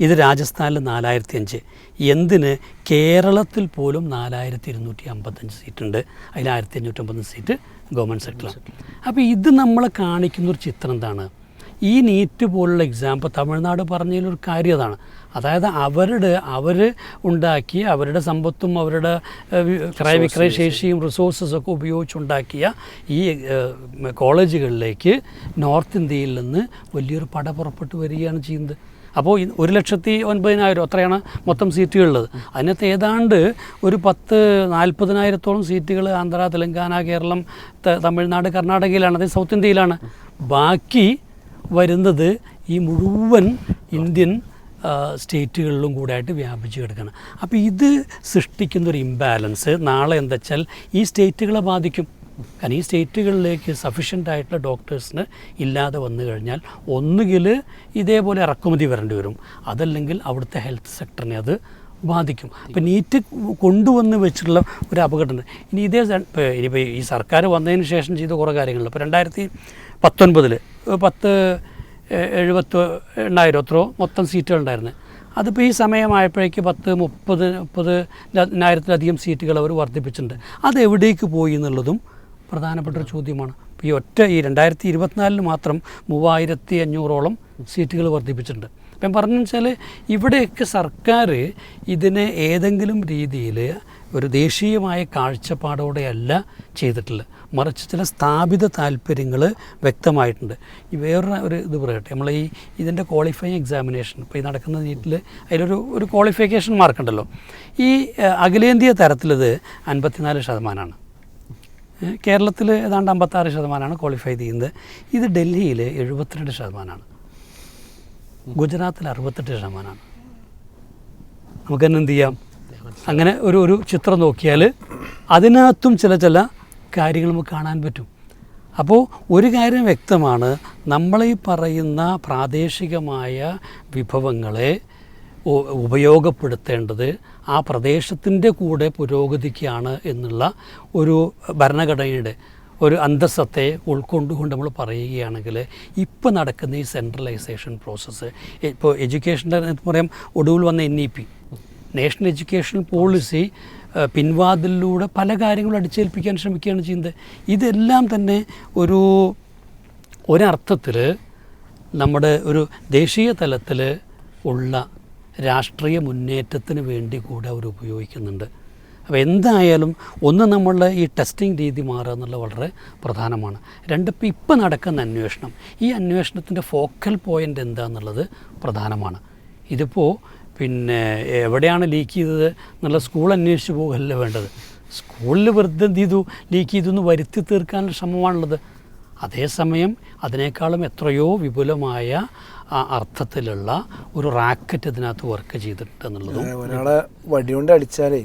S1: ഇത് രാജസ്ഥാനിൽ നാലായിരത്തി അഞ്ച് എന്തിന്? കേരളത്തിൽ പോലും നാലായിരത്തി ഇരുന്നൂറ്റി അമ്പത്തഞ്ച് സീറ്റുണ്ട്. അതിൽ ആയിരത്തി അഞ്ഞൂറ്റി അമ്പത്തഞ്ച് സീറ്റ് ഗവൺമെന്റ് സെക്ടറിലാണ് അപ്പോൾ ഇത് നമ്മൾ കാണിക്കുന്ന ഒരു ചിത്രം എന്താണ്? ഈ നീറ്റ് പോലുള്ള എക്സാം ഇപ്പോൾ തമിഴ്നാട് പറഞ്ഞതിലൊരു കാര്യം അതാണ്. അതായത് അവരുടെ അവർ ഉണ്ടാക്കിയ അവരുടെ സമ്പത്തും അവരുടെ ക്രയവിക്രയശേഷിയും വി- ക്രയവിക്രയ ശേഷിയും റിസോഴ്സസ് ഒക്കെ ഉപയോഗിച്ചുണ്ടാക്കിയ ഈ കോളേജുകളിലേക്ക് നോർത്ത് ഇന്ത്യയിൽ നിന്ന് വലിയൊരു പട പുറപ്പെട്ടു വരികയാണ് ചെയ്യുന്നത്. അപ്പോൾ ഒരു ലക്ഷത്തി ഒൻപതിനായിരം അത്രയാണ് മൊത്തം സീറ്റുകളുള്ളത് അതിനകത്ത് ഏതാണ്ട് ഒരു പത്ത് നാൽപ്പതിനായിരത്തോളം സീറ്റുകൾ ആന്ധ്ര തെലങ്കാന കേരളം തമിഴ്നാട് കർണാടകയിലാണ് അതായത് സൗത്ത് ഇന്ത്യയിലാണ്. ബാക്കി വരുന്നത് ഈ മുഴുവൻ ഇന്ത്യൻ സ്റ്റേറ്റുകളിലും കൂടായിട്ട് വ്യാപിച്ചു കിടക്കണം. അപ്പോൾ ഇത് സൃഷ്ടിക്കുന്ന ഒരു ഇംബാലൻസ് നാളെ എന്താ വെച്ചാൽ ഈ സ്റ്റേറ്റുകളെ ബാധിക്കും. കാരണം ഈ സ്റ്റേറ്റുകളിലേക്ക് സഫീഷ്യന്റ് ആയിട്ടുള്ള ഡോക്ടേഴ്സിന് ഇല്ലാതെ വന്നു കഴിഞ്ഞാൽ ഒന്നുകിൽ ഇതേപോലെ ഇറക്കുമതി വരേണ്ടി വരും. അതല്ലെങ്കിൽ അവിടുത്തെ ഹെൽത്ത് സെക്ടറിനെ അത് ബാധിക്കും. അപ്പം നീറ്റ് കൊണ്ടുവന്ന് വെച്ചിട്ടുള്ള ഒരു അപകടം ഇനി ഇതേ ഇനിയിപ്പോൾ ഈ സർക്കാർ വന്നതിന് ശേഷം ചെയ്ത കുറേ കാര്യങ്ങളുണ്ട്. ഇപ്പോൾ രണ്ടായിരത്തി പത്തൊൻപതിൽ പത്ത് എഴുപത്തി എണ്ണായിരം എത്രയോ മൊത്തം സീറ്റുകളുണ്ടായിരുന്നു അതിപ്പോൾ ഈ സമയമായപ്പോഴേക്ക് പത്ത് മുപ്പത് മുപ്പത് എണ്ണായിരത്തിലധികം സീറ്റുകൾ അവർ വർദ്ധിപ്പിച്ചിട്ടുണ്ട്. അത് എവിടേക്ക് പോയി എന്നുള്ളതും പ്രധാനപ്പെട്ട ഒരു ചോദ്യമാണ്. ഈ ഒറ്റ ഈ രണ്ടായിരത്തി ഇരുപത്തിനാലിന് മാത്രം മൂവായിരത്തി അഞ്ഞൂറോളം സീറ്റുകൾ വർദ്ധിപ്പിച്ചിട്ടുണ്ട്. അപ്പം പറഞ്ഞു വെച്ചാൽ ഇവിടെയൊക്കെ സർക്കാർ ഇതിനെ ഏതെങ്കിലും രീതിയിൽ ഒരു ദേശീയമായ കാഴ്ചപ്പാടോടെയല്ല ചെയ്തിട്ടുള്ളത്. മറിച്ച് ചില സ്ഥാപിത താല്പര്യങ്ങൾ വ്യക്തമായിട്ടുണ്ട്. ഈ വേറൊരു ഒരു ഇത് പറയട്ടെ. നമ്മൾ ഈ ഇതിന്റെ ക്വാളിഫൈ എക്സാമിനേഷൻ ഇപ്പോൾ ഈ നടക്കുന്ന നീറ്റിൽ അതിലൊരു ഒരു ക്വാളിഫിക്കേഷൻ മാർക്കുണ്ടല്ലോ ഈ അഖിലേന്ത്യാ തരത്തിലിത് അൻപത്തിനാല് ശതമാനമാണ് കേരളത്തിൽ ഏതാണ്ട് അമ്പത്താറ് ശതമാനമാണ് ക്വാളിഫൈ ചെയ്യുന്നത്. ഇത് ഡൽഹിയിൽ എഴുപത്തിരണ്ട് ശതമാനമാണ്. ഗുജറാത്തിൽ അറുപത്തെട്ട് ശതമാനമാണ്. നമുക്ക് തന്നെ എന്ത് ചെയ്യാം? അങ്ങനെ ഒരു ഒരു ചിത്രം നോക്കിയാൽ അതിനകത്തും ചില ചില കാര്യങ്ങൾ നമുക്ക് കാണാൻ പറ്റും. അപ്പോൾ ഒരു കാര്യം വ്യക്തമാണ്. നമ്മളീ പറയുന്ന പ്രാദേശികമായ വിഭവങ്ങളെ ഉപയോഗപ്പെടുത്തേണ്ടത് ആ പ്രദേശത്തിന്റെ കൂടെ പുരോഗതിക്കാണ് എന്നുള്ള ഒരു ഭരണഘടനയുടെ ഒരു അന്തസ്സത്തെ ഉൾക്കൊണ്ടുകൊണ്ട് നമ്മൾ പറയുകയാണെങ്കിൽ ഇപ്പോൾ നടക്കുന്ന ഈ സെൻട്രലൈസേഷൻ പ്രോസസ്സ് ഇപ്പോൾ എഡ്യൂക്കേഷന്റെ പറയാം ഒടുവിൽ വന്ന N E P national education policy പിൻവാതിലൂടെ പല കാര്യങ്ങളും അടിച്ചേൽപ്പിക്കാൻ ശ്രമിക്കുകയാണ് ചെയ്യുന്നത്. ഇതെല്ലാം തന്നെ ഒരു ഒരർത്ഥത്തിൽ നമ്മുടെ ഒരു ദേശീയ തലത്തിൽ ഉള്ള രാഷ്ട്രീയ മുന്നേറ്റത്തിന് വേണ്ടി കൂടെ അവർ ഉപയോഗിക്കുന്നുണ്ട്. അപ്പോൾ എന്തായാലും ഒന്ന് നമ്മളുടെ ഈ ടെസ്റ്റിംഗ് രീതി മാറുക എന്നുള്ളത് വളരെ പ്രധാനമാണ്. രണ്ട് ഇപ്പം ഇപ്പം നടക്കുന്ന അന്വേഷണം. ഈ അന്വേഷണത്തിന്റെ ഫോക്കൽ പോയിന്റ് എന്താണെന്നുള്ളത് പ്രധാനമാണ്. ഇതിപ്പോൾ പിന്നെ എവിടെയാണ് ലീക്ക് ചെയ്തത് എന്നുള്ള സ്കൂൾ അന്വേഷിച്ച് പോകല്ലേ വേണ്ടത്? സ്കൂളിൽ വെറുതെ എന്ത് ചെയ്തു? ലീക്ക് ചെയ്തു എന്ന് വരുത്തി തീർക്കാനുള്ള ശ്രമമാണുള്ളത്. അതേസമയം അതിനേക്കാളും എത്രയോ വിപുലമായ ആ അർത്ഥത്തിലുള്ള ഒരു റാക്കറ്റ് ഇതിനകത്ത് വർക്ക് ചെയ്തിട്ടുണ്ട് എന്നുള്ളതും
S3: ഒരാളെ വടികൊണ്ട് അടിച്ചാലേ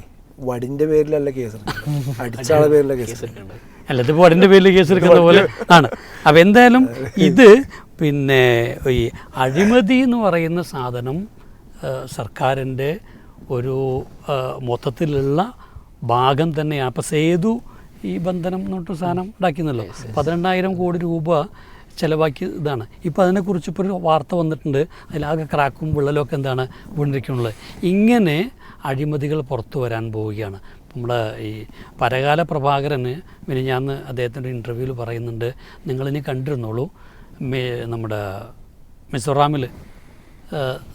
S3: വടിന്റെ പേരിലല്ല കേസ് അടിച്ച ആളെ പേരില കേസ്
S1: അല്ല ഇതിപ്പോൾ വടിന്റെ പേരിൽ കേസെടുക്കുന്ന പോലെ ആണ്. അപ്പോൾ എന്തായാലും ഇത് പിന്നെ ഈ അഴിമതി എന്ന് പറയുന്ന സാധനം സർക്കാരിന്റെ ഒരു മൊത്തത്തിലുള്ള ഭാഗം തന്നെയാണ് അപ്പോൾ സേതു ഈ ബന്ധനം എന്ന് പറഞ്ഞിട്ട് സാധനം ഉണ്ടാക്കിയെന്നല്ലോ. പതിനെണ്ണായിരം കോടി രൂപ ചിലവാക്കി ഇതാണ്. ഇപ്പോൾ അതിനെക്കുറിച്ച് ഇപ്പോൾ ഒരു വാർത്ത വന്നിട്ടുണ്ട്. അതിലാകെ ക്രാക്കും വിള്ളലും ഒക്കെ എന്താണ് വീണിരിക്കുന്നുള്ളത് ഇങ്ങനെ അഴിമതികൾ പുറത്തു വരാൻ പോവുകയാണ്. നമ്മുടെ ഈ പരകാല പ്രഭാകരന് പിന്നെ ഞാൻ അദ്ദേഹത്തിന്റെ ഇന്റർവ്യൂവിൽ പറയുന്നുണ്ട്. നിങ്ങളിനി കണ്ടിരുന്നോളൂ. മേ നമ്മുടെ മിസോറാമിൽ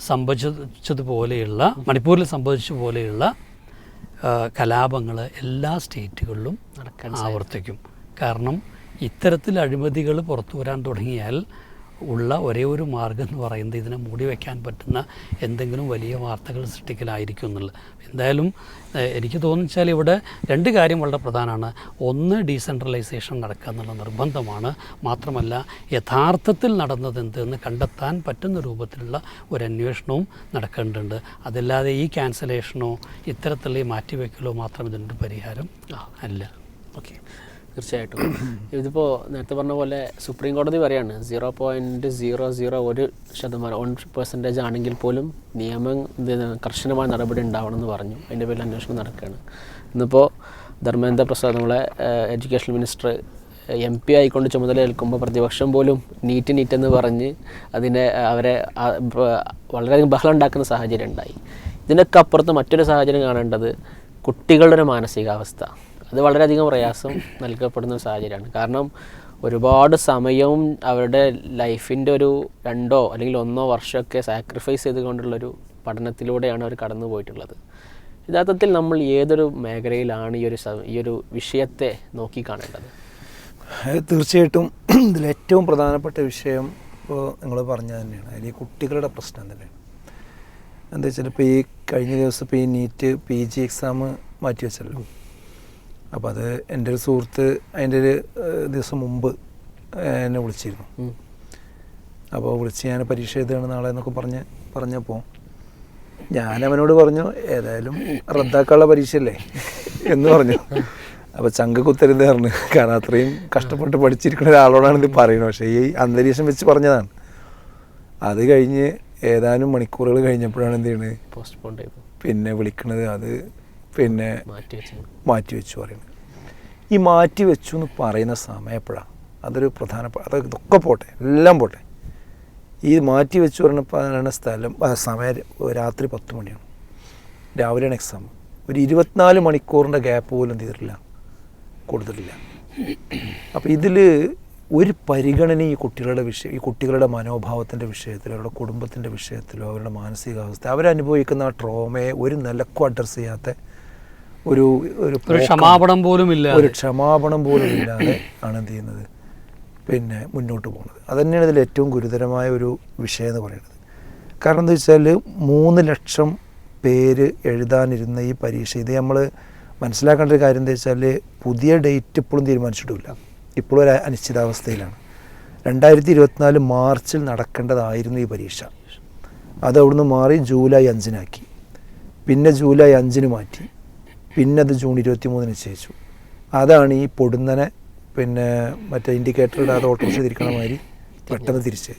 S1: സംഭവിച്ചതുപോലെയുള്ള മണിപ്പൂരിൽ സംഭവിച്ച പോലെയുള്ള കലാപങ്ങൾ എല്ലാ സ്റ്റേറ്റുകളിലും
S2: നടക്കാൻ
S1: ആവർത്തിക്കും. കാരണം ഇത്തരത്തിൽ അഴിമതികൾ പുറത്തു വരാൻ തുടങ്ങിയാൽ ഉള്ള ഒരേ ഒരു മാർഗം എന്ന് പറയുന്നത് ഇതിനെ മൂടി വയ്ക്കാൻ പറ്റുന്ന എന്തെങ്കിലും വലിയ വാർത്തകൾ സൃഷ്ടിക്കലായിരിക്കും എന്നുള്ളത്. എന്തായാലും എനിക്ക് തോന്നിച്ചാൽ ഇവിടെ രണ്ട് കാര്യം വളരെ പ്രധാനമാണ്. ഒന്ന് ഡീസെൻട്രലൈസേഷൻ നടക്കുക എന്നുള്ള നിർബന്ധമാണ്. മാത്രമല്ല യഥാർത്ഥത്തിൽ നടന്നത് എന്തെന്ന് കണ്ടെത്താൻ പറ്റുന്ന രൂപത്തിലുള്ള ഒരു അന്വേഷണവും നടക്കേണ്ടതുണ്ട്. അതല്ലാതെ ഈ ക്യാൻസലേഷനോ ഇത്തരത്തിലുള്ള ഈ മാറ്റിവെക്കലോ മാത്രം ഇതിന്റെ പരിഹാരം അല്ല.
S2: ഓക്കെ. തീർച്ചയായിട്ടും. ഇതിപ്പോൾ നേരത്തെ പറഞ്ഞ പോലെ സുപ്രീം കോടതി പറയാണ് സീറോ പോയിന്റ് സീറോ സീറോ ഒരു ശതമാനം വൺ പെർസെന്റേജ് ആണെങ്കിൽ പോലും നിയമം കർശനമായ നടപടി ഉണ്ടാവണം എന്ന് പറഞ്ഞു. അതിന്റെ പേരിൽ അന്വേഷണം നടക്കുകയാണ്. ഇന്നിപ്പോൾ ധർമ്മേന്ദ്ര പ്രസാദ് നമ്മളെ എഡ്യൂക്കേഷൻ മിനിസ്റ്റർ എം പി ആയിക്കൊണ്ട് ചുമതലയേൽക്കുമ്പോൾ പ്രതിപക്ഷം പോലും നീറ്റ് നീറ്റ് എന്ന് പറഞ്ഞ് അതിനെ അവരെ വളരെയധികം ബഹളം ഉണ്ടാക്കുന്ന സാഹചര്യം ഉണ്ടായി. ഇതിനൊക്കെ അപ്പുറത്ത് മറ്റൊരു സാഹചര്യം കാണേണ്ടത് കുട്ടികളുടെ ഒരു മാനസികാവസ്ഥ. അത് വളരെയധികം പ്രയാസം നൽകപ്പെടുന്ന സാഹചര്യമാണ്. കാരണം ഒരുപാട് സമയവും അവരുടെ ലൈഫിന്റെ ഒരു രണ്ടോ അല്ലെങ്കിൽ ഒന്നോ വർഷമൊക്കെ സാക്രിഫൈസ് ചെയ്തുകൊണ്ടുള്ളൊരു പഠനത്തിലൂടെയാണ് അവർ കടന്നു പോയിട്ടുള്ളത്. യഥാർത്ഥത്തിൽ നമ്മൾ ഏതൊരു മേഖലയിലാണ് ഈ ഒരു ഈ ഒരു വിഷയത്തെ നോക്കിക്കാണേണ്ടത്
S3: കാണേണ്ടത്? തീർച്ചയായിട്ടും ഇതിൽ ഏറ്റവും പ്രധാനപ്പെട്ട വിഷയം ഇപ്പോൾ നിങ്ങൾ പറഞ്ഞ തന്നെയാണ്. അതിൽ കുട്ടികളുടെ പ്രശ്നം തന്നെയാണ്. എന്താ വെച്ചാൽ ഇപ്പോൾ ഈ കഴിഞ്ഞ ദിവസം ഇപ്പോൾ ഈ നീറ്റ് പി ജി എക്സാം മാറ്റി വെച്ചല്ലോ. അപ്പോൾ അത് എന്റെ ഒരു സുഹൃത്ത് അതിന്റെ ഒരു ദിവസം മുമ്പ് എന്നെ വിളിച്ചിരുന്നു. അപ്പോൾ വിളിച്ച് ഞാൻ പരീക്ഷ എഴുതുകയാണ് നാളെ എന്നൊക്കെ പറഞ്ഞ് പറഞ്ഞപ്പോൾ ഞാൻ അവനോട് പറഞ്ഞു ഏതായാലും റദ്ദാക്കാനുള്ള പരീക്ഷയല്ലേ? എന്ന് പറഞ്ഞു. അപ്പോൾ ചങ്ക കുത്തരുത് പറഞ്ഞു. കാരണം അത്രയും കഷ്ടപ്പെട്ട് പഠിച്ചിരിക്കുന്ന ഒരാളോടാണ് ഇത് പറയുന്നത്. പക്ഷേ ഈ അന്തരീക്ഷം വെച്ച് പറഞ്ഞതാണ്. അത് കഴിഞ്ഞ് ഏതാനും മണിക്കൂറുകൾ കഴിഞ്ഞപ്പോഴാണ് എന്ത്
S2: ചെയ്തു.
S3: പിന്നെ വിളിക്കണത് അത് പിന്നെ
S2: മാറ്റി വെച്ചു.
S3: മാറ്റി പറയുന്നത് ഈ മാറ്റി വെച്ചു എന്ന് പറയുന്ന സമയം എപ്പോഴാണ് അതൊരു പ്രധാനപ്പെട്ട അത് ഇതൊക്കെ പോട്ടെ എല്ലാം പോട്ടെ. ഈ മാറ്റി വെച്ചു പറയുന്ന സ്ഥലം സമയം രാത്രി പത്ത് മണിയാണ്. രാവിലെയാണ് എക്സാം ഒരു ഇരുപത്തിനാല് മണിക്കൂറിന്റെ ഗ്യാപ്പ് പോലും തീരില്ല കൊടുത്തിട്ടില്ല. അപ്പോൾ ഇതിൽ ഒരു പരിഗണന ഈ കുട്ടികളുടെ വിഷയം ഈ കുട്ടികളുടെ മനോഭാവത്തിന്റെ വിഷയത്തിലോ അവരുടെ കുടുംബത്തിന്റെ വിഷയത്തിലോ അവരുടെ മാനസികാവസ്ഥ അവരനുഭവിക്കുന്ന ആ ട്രോമയെ ഒരു നിലക്കും അഡ്രസ്സ് ചെയ്യാത്ത ഒരു ഒരു
S1: ക്ഷമാപണം പോലും ഇല്ല
S3: ഒരു ക്ഷമാപണം പോലും ഇല്ലാതെ ആണ് എന്ത് ചെയ്യുന്നത്? പിന്നെ മുന്നോട്ട് പോകുന്നത്. അതുതന്നെയാണ് ഇതിൽ ഏറ്റവും ഗുരുതരമായ ഒരു വിഷയം എന്ന് പറയുന്നത്. കാരണം എന്താ വെച്ചാൽ മൂന്ന് ലക്ഷം പേര് എഴുതാനിരുന്ന ഈ പരീക്ഷ ഇത് നമ്മൾ മനസ്സിലാക്കേണ്ട ഒരു കാര്യം എന്താ വെച്ചാൽ പുതിയ ഡേറ്റ് ഇപ്പോഴും തീരുമാനിച്ചിട്ടില്ല. ഇപ്പോഴും ഒരു അനിശ്ചിതാവസ്ഥയിലാണ്. രണ്ടായിരത്തി ഇരുപത്തിനാല് മാർച്ചിൽ നടക്കേണ്ടതായിരുന്നു ഈ പരീക്ഷ. അത് അവിടുന്ന് മാറി ജൂലൈ അഞ്ചിനാക്കി. പിന്നെ ജൂലൈ അഞ്ചിന് മാറ്റി. പിന്നെ അത് ജൂൺ ഇരുപത്തി മൂന്നിന് നിശ്ചയിച്ചു അതാണ് ഈ പൊടുന്നനെ പിന്നെ മറ്റേ ഇൻഡിക്കേറ്റർ ഇടാതെ ഓട്ടോറിക്ഷ തിരിക്കണ മാതിരി പെട്ടെന്ന് തിരിച്ച്.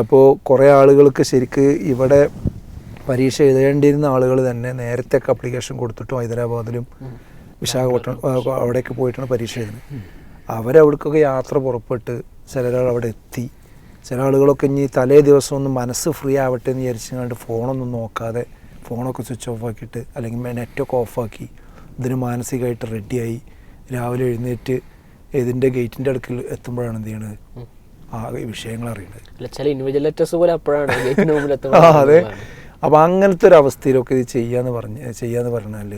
S3: അപ്പോൾ കുറേ ആളുകൾക്ക് ശരിക്ക് ഇവിടെ പരീക്ഷ എഴുതേണ്ടിയിരുന്ന ആളുകൾ തന്നെ നേരത്തെ ഒക്കെ അപ്ലിക്കേഷൻ കൊടുത്തിട്ടും ഹൈദരാബാദിലും വിശാഖപട്ടണം അവിടേക്ക് പോയിട്ടാണ് പരീക്ഷ എഴുതുന്നത്. അവരവിടേക്കൊക്കെ യാത്ര പുറപ്പെട്ട് ചിലരാൾ അവിടെ എത്തി. ചില ആളുകളൊക്കെ ഇനി തലേ ദിവസം ഒന്ന് മനസ്സ് ഫ്രീ ആവട്ടെ എന്ന് വിചാരിച്ചു കണ്ട് ഫോണൊന്നും നോക്കാതെ ഫോണൊക്കെ സ്വിച്ച് ഓഫ് ആക്കിയിട്ട് അല്ലെങ്കിൽ നെറ്റൊക്കെ ഓഫാക്കി ഇതിന് മാനസികമായിട്ട് റെഡിയായി രാവിലെ എഴുന്നേറ്റ് ഇതിന്റെ ഗേറ്റിന്റെ അടുക്കൽ എത്തുമ്പോഴാണ് എന്ത് ചെയ്യണത്? ആകെ വിഷയങ്ങൾ അറിയുന്നത് അതെ. അപ്പം അങ്ങനത്തെ ഒരു അവസ്ഥയിലൊക്കെ ഇത് ചെയ്യാന്ന് പറഞ്ഞ് ചെയ്യാന്ന് പറഞ്ഞാൽ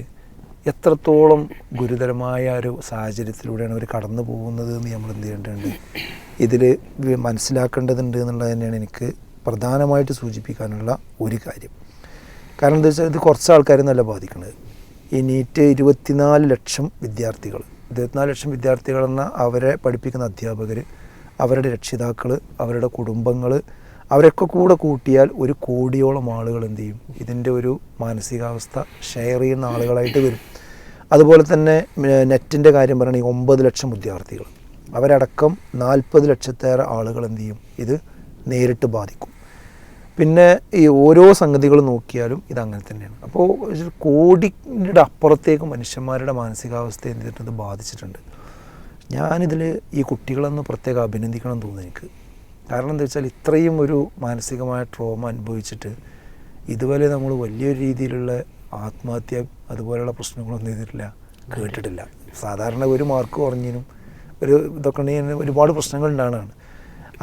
S3: എത്രത്തോളം ഗുരുതരമായ ഒരു സാഹചര്യത്തിലൂടെയാണ് അവർ കടന്നു പോകുന്നത് എന്ന് നമ്മൾ എന്ത് ചെയ്യേണ്ടതുണ്ട്? ഇതിൽ മനസ്സിലാക്കേണ്ടതുണ്ട് എന്നുള്ളത് തന്നെയാണ് എനിക്ക് പ്രധാനമായിട്ട് സൂചിപ്പിക്കാനുള്ള ഒരു കാര്യം. കാരണം എന്താ വെച്ചാൽ ഇത് കുറച്ച് ആൾക്കാരെന്നല്ല ബാധിക്കുന്നത് ഈ നീറ്റ് ഇരുപത്തിനാല് ലക്ഷം വിദ്യാർത്ഥികൾ ഇരുപത്തിനാല് ലക്ഷം വിദ്യാർത്ഥികൾ എന്ന അവരെ പഠിപ്പിക്കുന്ന അധ്യാപകർ അവരുടെ രക്ഷിതാക്കൾ അവരുടെ കുടുംബങ്ങൾ അവരൊക്കെ കൂടെ കൂട്ടിയാൽ ഒരു കോടിയോളം ആളുകൾ എന്ത് ചെയ്യും? ഇതിന്റെ ഒരു മാനസികാവസ്ഥ ഷെയർ ചെയ്യുന്ന ആളുകളായിട്ട് വരും. അതുപോലെ തന്നെ നെറ്റിന്റെ കാര്യം പറയുകയാണെങ്കിൽ ഒമ്പത് ലക്ഷം വിദ്യാർത്ഥികൾ അവരടക്കം നാൽപ്പത് ലക്ഷത്തേറെ ആളുകൾ എന്ത് ചെയ്യും? ഇത് നേരിട്ട് ബാധിക്കും. പിന്നെ ഈ ഓരോ സംഗതികൾ നോക്കിയാലും ഇത് അങ്ങനെ തന്നെയാണ് അപ്പോൾ കോടിയുടെ അപ്പുറത്തേക്ക് മനുഷ്യന്മാരുടെ മാനസികാവസ്ഥ എന്ത് ചെയ്തിട്ടുണ്ട്? ബാധിച്ചിട്ടുണ്ട്. ഞാനിതിൽ ഈ കുട്ടികളെന്ന് പ്രത്യേകം അഭിനന്ദിക്കണം തോന്നുന്നു എനിക്ക്. കാരണം എന്താ വെച്ചാൽ ഇത്രയും ഒരു മാനസികമായ ട്രോമ അനുഭവിച്ചിട്ട് ഇതുവരെ നമ്മൾ വലിയൊരു രീതിയിലുള്ള ആത്മഹത്യ അതുപോലെയുള്ള പ്രശ്നങ്ങളൊന്നും ചെയ്തിട്ടില്ല കേട്ടിട്ടില്ല. സാധാരണ ഒരു മാർക്ക് കുറഞ്ഞതിനും ഒരു ഇതൊക്കെ ഒരുപാട് പ്രശ്നങ്ങൾ ഉണ്ടാകുന്നതാണ്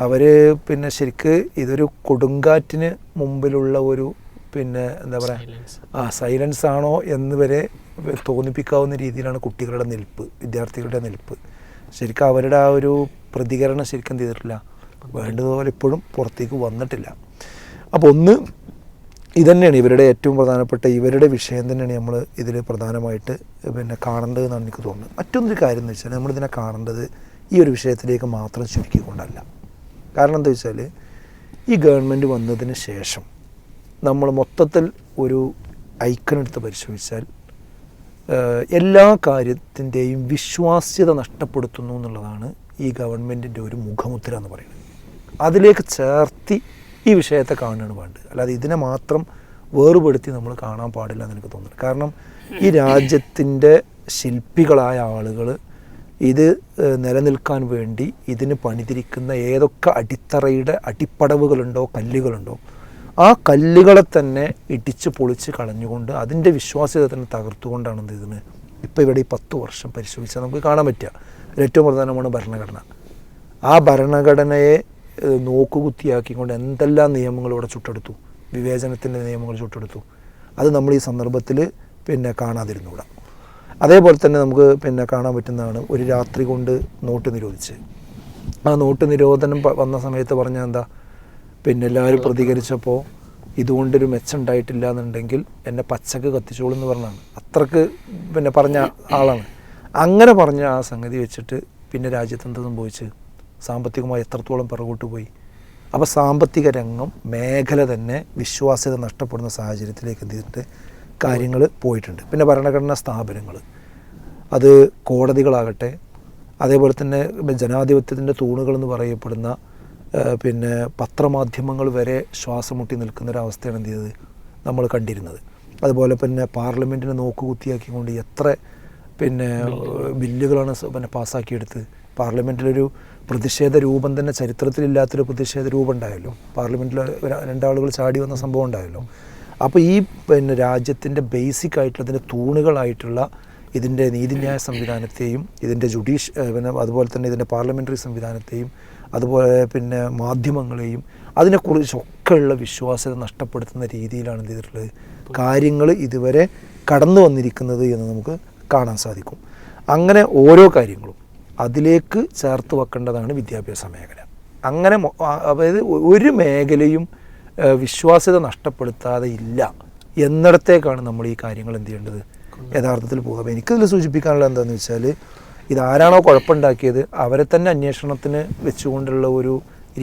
S3: അവർ പിന്നെ ശരിക്ക് ഇതൊരു കൊടുങ്കാറ്റിന് മുമ്പിലുള്ള ഒരു പിന്നെ എന്താ പറയുക ആ സൈലൻസ് ആണോ എന്ന് വരെ തോന്നിപ്പിക്കാവുന്ന രീതിയിലാണ് കുട്ടികളുടെ നിൽപ്പ് വിദ്യാർത്ഥികളുടെ നിൽപ്പ്. ശരിക്കും അവരുടെ ആ ഒരു പ്രതികരണം ശരിക്കും ചെയ്തിട്ടില്ല വേണ്ടതുപോലെ ഇപ്പോഴും പുറത്തേക്ക് വന്നിട്ടില്ല. അപ്പോൾ ഒന്ന് ഇതന്നെയാണ് ഇവരുടെ ഏറ്റവും പ്രധാനപ്പെട്ട ഇവരുടെ വിഷയം തന്നെയാണ് നമ്മൾ ഇതിൽ പ്രധാനമായിട്ട് പിന്നെ കാണേണ്ടതെന്നാണ് എനിക്ക് തോന്നുന്നത്. മറ്റൊന്നൊരു കാര്യം എന്ന് വെച്ചാൽ നമ്മളിതിനെ കാണേണ്ടത് ഈ ഒരു വിഷയത്തിലേക്ക് മാത്രം ചുരുക്കിക്കൊണ്ടല്ല. കാരണം എന്താ വെച്ചാൽ ഈ ഗവൺമെന്റ് വന്നതിന് ശേഷം നമ്മൾ മൊത്തത്തിൽ ഒരു ഐക്കണെടുത്ത് പരിശോധിച്ചാൽ എല്ലാ കാര്യത്തിന്റെയും വിശ്വാസ്യത നഷ്ടപ്പെടുത്തുന്നു എന്നുള്ളതാണ് ഈ ഗവൺമെന്റിന്റെ ഒരു മുഖമുദ്ര എന്ന് പറയുന്നത്. അതിലേക്ക് ചേർത്തി ഈ വിഷയത്തെ കാണുകയാണ് വേണ്ടത്. അല്ലാതെ ഇതിനെ മാത്രം വേറുപെടുത്തി നമ്മൾ കാണാൻ പാടില്ല എന്ന് എനിക്ക് തോന്നുന്നു കാരണം ഈ രാജ്യത്തിന്റെ ശില്പികളായ ആളുകൾ ഇത് നിലനിൽക്കാൻ വേണ്ടി ഇതിന് പണിതിരിക്കുന്ന ഏതൊക്കെ അടിത്തറയുടെ അടിപ്പടവുകളുണ്ടോ കല്ലുകളുണ്ടോ ആ കല്ലുകളെ തന്നെ ഇടിച്ച് പൊളിച്ച് കളഞ്ഞുകൊണ്ട് അതിന്റെ വിശ്വാസ്യത തന്നെ തകർത്തുകൊണ്ടാണ് ഇതിന് ഇപ്പോൾ ഇവിടെ ഈ പത്ത് വർഷം പരിശോധിച്ചാൽ നമുക്ക് കാണാൻ പറ്റുക. ഏറ്റവും പ്രധാനമാണ് ഭരണഘടന. ആ ഭരണഘടനയെ നോക്കുകുത്തിയാക്കിക്കൊണ്ട് എന്തെല്ലാം നിയമങ്ങളിവിടെ ചുട്ടെടുത്തു? വിവേചനത്തിന്റെ നിയമങ്ങൾ ചുട്ടെടുത്തു. അത് നമ്മൾ ഈ സന്ദർഭത്തിൽ പിന്നെ കാണാതിരുന്നുകൂടാ അതേപോലെ തന്നെ നമുക്ക് പിന്നെ കാണാൻ പറ്റുന്നതാണ് ഒരു രാത്രി കൊണ്ട് നോട്ട് നിരോധിച്ച്. ആ നോട്ട് നിരോധനം വന്ന സമയത്ത് പറഞ്ഞാൽ എന്താ പിന്നെ എല്ലാവരും പ്രതികരിച്ചപ്പോൾ ഇതുകൊണ്ടൊരു മെച്ചം ഉണ്ടായിട്ടില്ല എന്നുണ്ടെങ്കിൽ എന്നെ പച്ചക്ക് കത്തിച്ചോളൂ എന്ന് പറഞ്ഞാണ്. അത്രയ്ക്ക് പിന്നെ പറഞ്ഞ ആളാണ്. അങ്ങനെ പറഞ്ഞ ആ സംഗതി വെച്ചിട്ട് പിന്നെ രാജ്യത്ത് എന്ത് സംഭവിച്ച്? സാമ്പത്തികമായി എത്രത്തോളം പിറകോട്ട് പോയി? അപ്പോൾ സാമ്പത്തിക രംഗം മേഖല തന്നെ വിശ്വാസ്യത നഷ്ടപ്പെടുന്ന സാഹചര്യത്തിലേക്ക് എന്ത് ചെയ്തിട്ട് കാര്യങ്ങൾ പോയിട്ടുണ്ട്. പിന്നെ ഭരണഘടനാ സ്ഥാപനങ്ങൾ. അത് കോടതികളാകട്ടെ അതേപോലെ തന്നെ ജനാധിപത്യത്തിന്റെ തൂണുകളെന്ന് പറയപ്പെടുന്ന പിന്നെ പത്രമാധ്യമങ്ങൾ വരെ ശ്വാസം മുട്ടി നിൽക്കുന്ന ഒരവസ്ഥയാണ് എന്ത് ചെയ്തത്? നമ്മൾ കണ്ടിരുന്നത്. അതുപോലെ പിന്നെ പാർലമെന്റിനെ നോക്കുകുത്തിയാക്കിക്കൊണ്ട് എത്ര പിന്നെ ബില്ലുകളാണ് പിന്നെ പാസ്സാക്കിയെടുത്ത്. പാർലമെന്റിലൊരു പ്രതിഷേധ രൂപം തന്നെ ചരിത്രത്തിലില്ലാത്തൊരു പ്രതിഷേധ രൂപം ഉണ്ടായല്ലോ. പാർലമെന്റിൽ രണ്ടാളുകൾ ചാടി വന്ന സംഭവം ഉണ്ടായല്ലോ. അപ്പോൾ ഈ പിന്നെ രാജ്യത്തിന്റെ ബേസിക് ആയിട്ടുള്ള അതിന്റെ തൂണുകളായിട്ടുള്ള ഇതിന്റെ നീതിന്യായ സംവിധാനത്തെയും ഇതിന്റെ ജുഡീഷ് ഏഹ് പിന്നെ അതുപോലെ തന്നെ ഇതിന്റെ പാർലമെന്ററി സംവിധാനത്തെയും അതുപോലെ പിന്നെ മാധ്യമങ്ങളെയും അതിനെക്കുറിച്ചൊക്കെയുള്ള വിശ്വാസ്യത നഷ്ടപ്പെടുത്തുന്ന രീതിയിലാണ് എന്ത് ചെയ്തിട്ടുള്ളത് കാര്യങ്ങൾ ഇതുവരെ കടന്നു വന്നിരിക്കുന്നത് എന്ന് നമുക്ക് കാണാൻ സാധിക്കും. അങ്ങനെ ഓരോ കാര്യങ്ങളും അതിലേക്ക് ചേർത്ത് വെക്കേണ്ടതാണ് വിദ്യാഭ്യാസ മേഖല. അങ്ങനെ അതായത് ഒരു മേഖലയും വിശ്വാസ്യത നഷ്ടപ്പെടുത്താതെ ഇല്ല എന്നിടത്തേക്കാണ് നമ്മൾ ഈ കാര്യങ്ങൾ എന്ത് ചെയ്യേണ്ടത്? യഥാർത്ഥത്തിൽ പോകുന്നത്. എനിക്കിതിൽ സൂചിപ്പിക്കാനുള്ള എന്താണെന്ന് വെച്ചാൽ ഇതാരാണോ കുഴപ്പമുണ്ടാക്കിയത് അവരെ തന്നെ അന്വേഷണത്തിന് വെച്ചുകൊണ്ടുള്ള ഒരു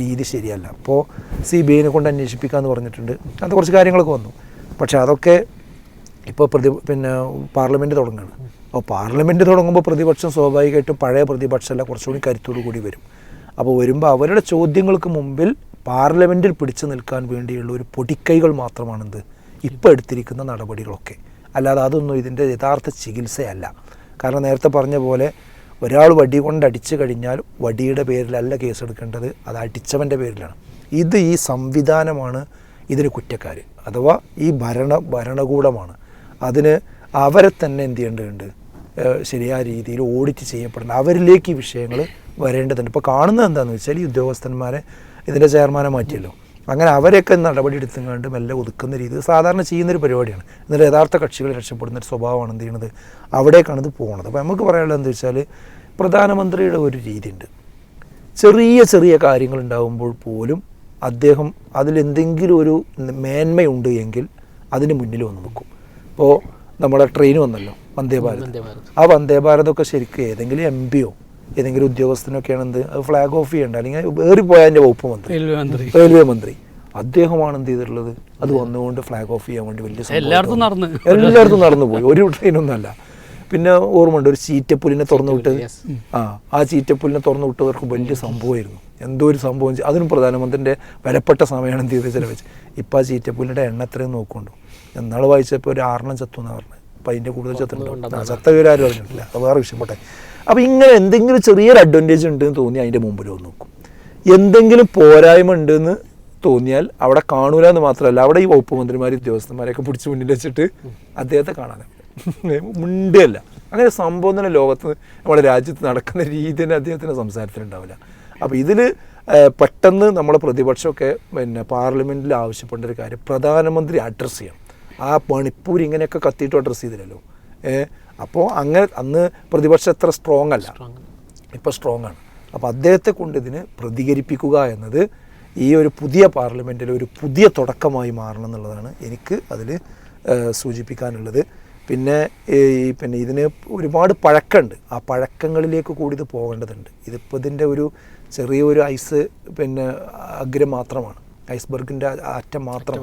S3: രീതി ശരിയല്ല. അപ്പോൾ സി ബി ഐനെ കൊണ്ട് അന്വേഷിപ്പിക്കാമെന്ന് പറഞ്ഞിട്ടുണ്ട്. അങ്ങനത്തെ കുറച്ച് കാര്യങ്ങളൊക്കെ വന്നു. പക്ഷേ അതൊക്കെ ഇപ്പോൾ പ്രതി പിന്നെ പാർലമെന്റ് തുടങ്ങുകയാണ്. അപ്പോൾ പാർലമെന്റ് തുടങ്ങുമ്പോൾ പ്രതിപക്ഷം സ്വാഭാവികമായിട്ടും പഴയ പ്രതിപക്ഷമല്ല കുറച്ചുകൂടി കരുത്തോടു കൂടി വരും. അപ്പോൾ വരുമ്പോൾ അവരുടെ ചോദ്യങ്ങൾക്ക് മുമ്പിൽ പാർലമെന്റിൽ പിടിച്ചു നിൽക്കാൻ വേണ്ടിയുള്ള ഒരു പൊടിക്കൈകൾ മാത്രമാണെന്ത് ഇപ്പോൾ എടുത്തിരിക്കുന്ന നടപടികളൊക്കെ. അല്ലാതെ അതൊന്നും ഇതിന്റെ യഥാർത്ഥ ചികിത്സയല്ല. കാരണം നേരത്തെ പറഞ്ഞ പോലെ ഒരാൾ വടി കൊണ്ട് അടിച്ചു കഴിഞ്ഞാൽ വടിയുടെ പേരിലല്ല കേസെടുക്കേണ്ടത് അത് അടിച്ചവന്റെ പേരിലാണ്. ഇത് ഈ സംവിധാനമാണ് ഇതിന് കുറ്റക്കാർ അഥവാ ഈ ഭരണ ഭരണകൂടമാണ്. അതിന് അവരെ തന്നെ എന്ത് ചെയ്യേണ്ടതുണ്ട്? ശരിയായ രീതിയിൽ ഓഡിറ്റ് ചെയ്യപ്പെടണം അവരിലേക്ക് ഈ വിഷയങ്ങൾ വരേണ്ടതുണ്ട്. ഇപ്പോൾ കാണുന്നത് എന്താണെന്ന് വെച്ചാൽ ഈ ഉദ്യോഗസ്ഥന്മാരെ ഇതിന്റെ ചെയർമാനെ മാറ്റിയല്ലോ. അങ്ങനെ അവരെയൊക്കെ നടപടി എടുത്തുകൊണ്ട് മെല്ലെ ഒതുക്കുന്ന രീതി. സാധാരണ ചെയ്യുന്നൊരു പരിപാടിയാണ്. എന്നിട്ട് യഥാർത്ഥ കക്ഷികൾ രക്ഷപ്പെടുന്ന ഒരു സ്വഭാവമാണ് എന്ത് ചെയ്യുന്നത് അവിടേക്കാണ് ഇത് പോകുന്നത് അപ്പോൾ നമുക്ക് പറയാനുള്ളത് എന്താ വെച്ചാൽ പ്രധാനമന്ത്രിയുടെ ഒരു രീതിയുണ്ട്. ചെറിയ ചെറിയ കാര്യങ്ങൾ ഉണ്ടാകുമ്പോൾ പോലും അദ്ദേഹം അതിലെന്തെങ്കിലും ഒരു മേന്മയുണ്ട് എങ്കിൽ അതിന് മുന്നിൽ വന്ന് നിൽക്കും. ഇപ്പോൾ നമ്മുടെ ട്രെയിൻ വന്നല്ലോ വന്ദേ
S2: വന്ദേ ഭാരത്.
S3: ആ വന്ദേ ഭാരതൊക്കെ ശരിക്കും ഏതെങ്കിലും എം പിയോ ഏതെങ്കിലും ഉദ്യോഗസ്ഥനൊക്കെയാണ് എന്ത്? അത് ഫ്ലാഗ് ഓഫ് ചെയ്യേണ്ട. അല്ലെങ്കിൽ ഏറിപ്പോയ അതിന്റെ വകുപ്പ് മന്ത്രി.
S1: റെയിൽവേ മന്ത്രി.
S3: റെയിൽവേ മന്ത്രി. അദ്ദേഹമാണ് എന്ത് ചെയ്തിട്ടുള്ളത്? അത് വന്നുകൊണ്ട് ഫ്ലാഗ് ഓഫ് ചെയ്യാൻ വേണ്ടി വലിയ സംഭവം
S1: എല്ലായിടത്തും നടന്നു.
S3: എല്ലായിടത്തും നടന്നു പോയി. ഒരു ട്രെയിനൊന്നുമല്ല. പിന്നെ ഓർമ്മയുണ്ട് ഒരു ചീറ്റപ്പുലിനെ തുറന്നു വിട്ടത്. ആ ആ ചീറ്റപ്പുലിനെ തുറന്നു വിട്ടവർക്ക് വലിയ സംഭവമായിരുന്നു. എന്തോ ഒരു സംഭവം അതിനും പ്രധാനമന്ത്രിന്റെ വിലപ്പെട്ട സമയമാണ് എന്ത് ചെയ്ത് ചിലവച്ച് ഇപ്പം ആ ചീറ്റപ്പുലിന്റെ എണ്ണ എത്രയും നോക്കുന്നുണ്ടോ. എന്നാൾ വായിച്ചപ്പോൾ ഒരു ആറെണ്ണം ചത്തു എന്നാണ് പറഞ്ഞത്. അപ്പം അതിന്റെ കൂടുതൽ ചത്തുണ്ടോ ചത്ത വിവരം ആരും അറിഞ്ഞിട്ടില്ല. അത് വേറെ വിഷയം. പോട്ടെ. അപ്പോൾ ഇങ്ങനെ എന്തെങ്കിലും ചെറിയൊരു അഡ്വാന്റേജ് ഉണ്ടെന്ന് തോന്നി അതിന്റെ മുമ്പിൽ ഒന്ന് നോക്കും. എന്തെങ്കിലും പോരായ്മ ഉണ്ടെന്ന് തോന്നിയാൽ അവിടെ കാണൂല എന്ന് മാത്രമല്ല അവിടെ ഈ വകുപ്പ് മന്ത്രിമാരും ഉദ്യോഗസ്ഥന്മാരെയൊക്കെ പിടിച്ച് മുന്നിൽ വെച്ചിട്ട് അദ്ദേഹത്തെ കാണാൻ മുണ്ടല്ല അങ്ങനെ സംഭവം തന്നെ ലോകത്ത് നമ്മുടെ രാജ്യത്ത് നടക്കുന്ന രീതി തന്നെ അദ്ദേഹത്തിന്റെ സംസാരത്തിലുണ്ടാവില്ല. അപ്പോൾ ഇതിൽ പെട്ടെന്ന് നമ്മളെ പ്രതിപക്ഷമൊക്കെ പിന്നെ പാർലമെന്റിൽ ആവശ്യപ്പെട്ട ഒരു കാര്യം പ്രധാനമന്ത്രി അഡ്രസ്സ് ചെയ്യണം. ആ പണിപ്പൂരി ഇങ്ങനെയൊക്കെ കത്തിയിട്ട് അഡ്രസ്സ് ചെയ്തില്ലല്ലോ. അപ്പോൾ അങ്ങനെ അന്ന് പ്രതിപക്ഷം എത്ര സ്ട്രോങ് അല്ല. ഇപ്പോൾ സ്ട്രോങ് ആണ്. അപ്പോൾ അദ്ദേഹത്തെ കൊണ്ട് ഇതിന് പ്രതികരിപ്പിക്കുക എന്നത് ഈ ഒരു പുതിയ പാർലമെന്റിൽ ഒരു പുതിയ തുടക്കമായി മാറണം എന്നുള്ളതാണ് എനിക്ക് അതിൽ സൂചിപ്പിക്കാനുള്ളത്. പിന്നെ ഈ പിന്നെ ഇതിന് ഒരുപാട് പഴക്കമുണ്ട് ആ പഴക്കങ്ങളിലേക്ക് കൂടി ഇത് പോകേണ്ടതുണ്ട്. ഇതിപ്പോൾ ഇതിന്റെ ഒരു ചെറിയൊരു ഐസ് പിന്നെ അഗ്രം മാത്രമാണ്. ഐസ്ബർഗിന്റെ അറ്റം
S2: മാത്രം.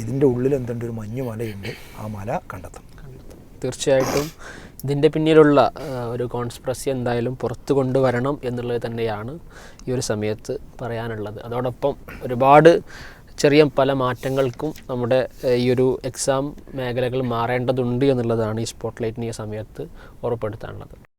S3: ഇതിന്റെ ഉള്ളിൽ എന്തുണ്ട്? ഒരു മഞ്ഞ് മലയുണ്ട് ആ മല കണ്ടെത്തണം.
S2: തീർച്ചയായിട്ടും ഇതിന്റെ പിന്നിലുള്ള ഒരു കോൺസ്പ്രസി എന്തായാലും പുറത്തു കൊണ്ടുവരണം എന്നുള്ളത് തന്നെയാണ് ഈ ഒരു സമയത്ത് പറയാനുള്ളത്. അതോടൊപ്പം ഒരുപാട് ചെറിയ പല മാറ്റങ്ങൾക്കും നമ്മുടെ ഈ ഒരു എക്സാം മേഖലകൾ മാറേണ്ടതുണ്ട് എന്നുള്ളതാണ് ഈ സ്പോട്ട് സ്പോട്ട്ലൈറ്റിന് ഈ സമയത്ത് ഉറപ്പെടുത്താനുള്ളത്